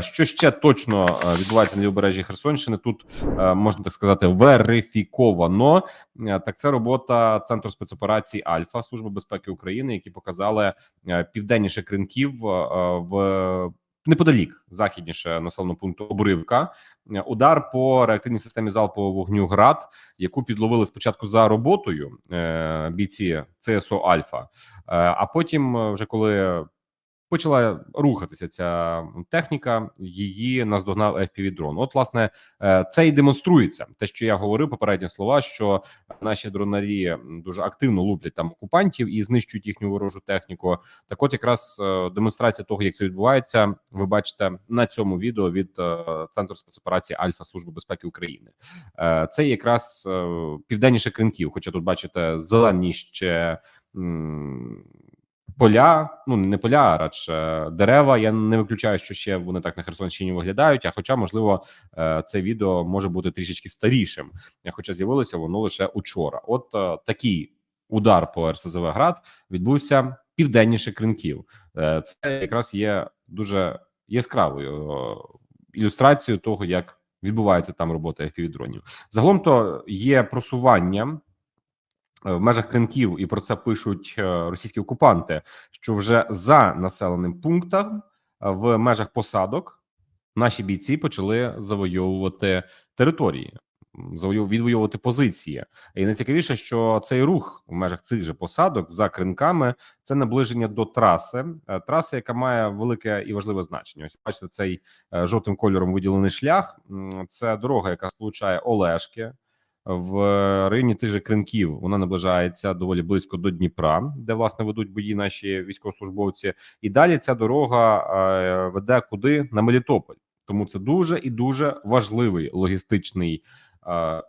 Що ще точно е, відбувається на лівобережжі Херсонщини? Тут е, можна так сказати верифіковано. Е, Так, це робота центру спецоперацій Альфа Служби безпеки України, які показали південніше кринків в неподалік західніше населеного пункту Обривка. Удар по реактивній системі залпового вогню ГРАД, яку підловили спочатку за роботою бійці ЦСО Альфа, а потім, вже коли почала рухатися ця техніка, її наздогнав fpv дрон. От, власне, е, це і демонструється. Те, що я говорив, попередні слова, що наші дронарі дуже активно луплять там окупантів і знищують їхню ворожу техніку. Так, от якраз е, демонстрація того, як це відбувається, ви бачите на цьому відео від е, центру спецоперації Альфа Служби безпеки України. Це якраз південніше кринків. Хоча тут бачите зелені ще. Поля, ну не поля, а радше дерева. Я не виключаю, що ще вони так на Херсонщині виглядають. А хоча, можливо, е, це відео може бути трішечки старішим, хоча з'явилося воно лише учора. От е, такий удар по РСЗВ град відбувся південніше кринків. Е, Це якраз є дуже яскравою е, ілюстрацією того, як відбувається там робота FPV-дронів. Загалом то є просування е, в межах кринків, і про це пишуть е, російські окупанти. Що вже за населеним пунктом е, в межах посадок наші бійці почали завойовувати території, відвоювати позиції. І найцікавіше, що цей рух в межах цих же посадок за кринками це наближення до траси, е, траси, яка має велике і важливе значення. Ось бачите, цей е, жовтим кольором виділений шлях. Це дорога, яка сполучає Олешки в районі тих же кринків. Вона наближається доволі близько до Дніпра, де власне ведуть бої наші військовослужбовці. І далі ця дорога е, веде куди на Мелітополь. Тому це дуже і дуже важливий логістичний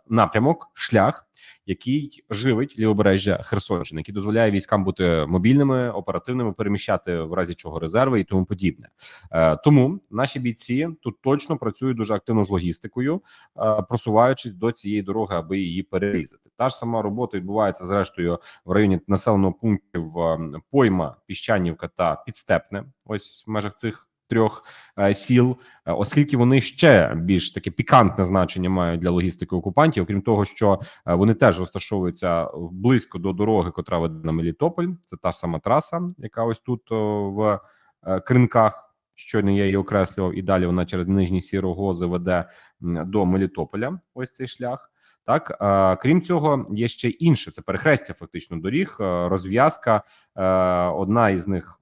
напрямок, шлях, який живить лівобережжя Херсонщини, який дозволяє військам бути мобільними, оперативними, переміщати в разі чого резерви і тому подібне. Е, тому наші бійці тут точно працюють дуже активно з логістикою, е, просуваючись до цієї дороги, аби її перерізати. Та ж сама робота відбувається зрештою в районі населеного пунктів е, Пойма, Піщанівка та Підстепне. Ось в межах цих трьох е, сіл, Е, оскільки вони ще більш таке пікантне значення мають для логістики окупантів, окрім того, що е, вони теж розташовуються близько до дороги, котра веде на Мелітополь. Це та ж сама траса, яка ось тут в кринках. Щойно я її окреслював, і далі вона через нижні сірогози веде до Мелітополя. Ось цей шлях. Так, крім цього, є ще інше. Це перехрестя фактично доріг, розв'язка. Одна із них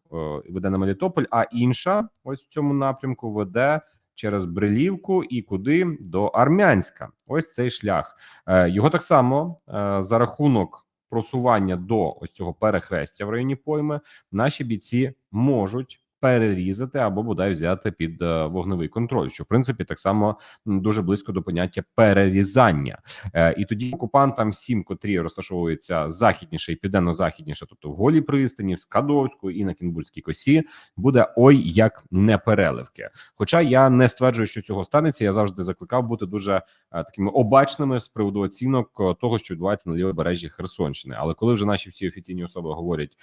веде на Мелітополь, а інша, ось в цьому напрямку, веде через Брилівку і куди до Армянська. Ось цей шлях. Е, його так само е, за рахунок просування до ось цього перехрестя в районі пойми, наші бійці можуть. Перерізати або бодай взяти під е, вогневий контроль, що в принципі так само дуже близько до поняття перерізання, е, і тоді окупантам всім, котрі розташовуються західніше і південно-західніше, тобто в голій пристані, в Скадовську і на Кінбурзькій косі, буде ой як непереливки. Хоча я не стверджую, що цього станеться. Я завжди закликав бути дуже е, такими обачними з приводу оцінок того, що відбувається на лівобережжі Херсонщини. Але коли вже наші всі офіційні особи говорять,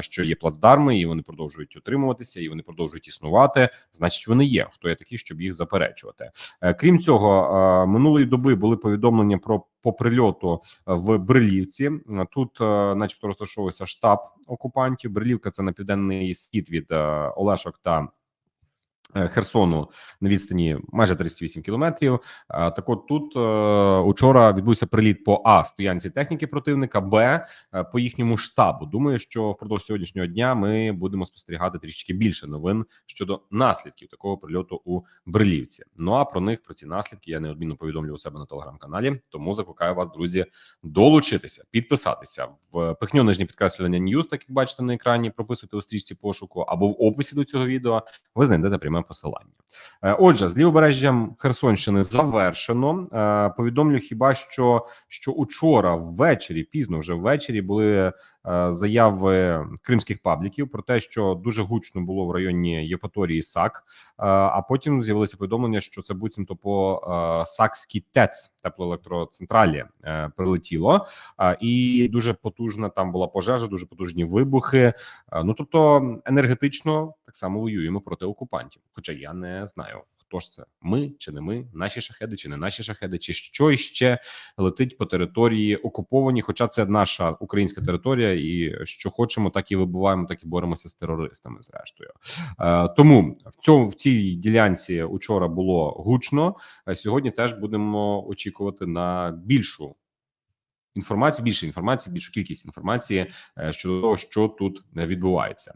що є плацдарми, і вони продовжують утримуватися, і вони продовжують існувати, значить вони є. Хто я такі, щоб їх заперечувати? Е, Крім цього, е, минулої доби були повідомлення про по прильоту е, в Брилівці. Тут, начебто, розташовується штаб окупантів. Брилівка це на південний схід від Олешок та. Е, Херсону на відстані майже 38 кілометрів. А, Так, от тут е, учора відбувся приліт по А стоянці техніки противника, Б е, по їхньому штабу. Думаю, що впродовж сьогоднішнього дня ми будемо спостерігати трішки більше новин щодо наслідків такого прильоту у Брилівці. Ну а про них про ці наслідки я неодмінно повідомлю у себе на телеграм-каналі. Тому закликаю вас, друзі, долучитися, підписатися в пихньо нижнє підкреслювання Ньюз, так як бачите на екрані. Прописуйте у стрічці пошуку або в описі до цього відео. Ви знайдете пряме посилання. Е, Отже, з лівобережжям Херсонщини завершено. Е, Повідомлю хіба що що учора ввечері, пізно вже ввечері, були заяви кримських пабліків про те, що дуже гучно було в районі Євпаторії САК. Е, а потім з'явилися повідомлення, що це буцімто по е, Сакській ТЕЦ теплоелектроцентралі е, прилетіло, е, і дуже потужна там була пожежа, дуже потужні вибухи. Е, ну тобто енергетично так само воюємо проти окупантів. Хоча я не знаю. Хто ж це? Ми чи не ми? Наші шахеди, чи не наші шахеди, чи що іще летить по території окуповані? Хоча це наша українська територія, і що хочемо, так і вибуваємо, так і боремося з терористами. Зрештою, е, тому в цьому в цій ділянці учора було гучно. А сьогодні теж будемо очікувати на більшу інформацію, більше інформації, більшу кількість інформації е, щодо того, що тут відбувається.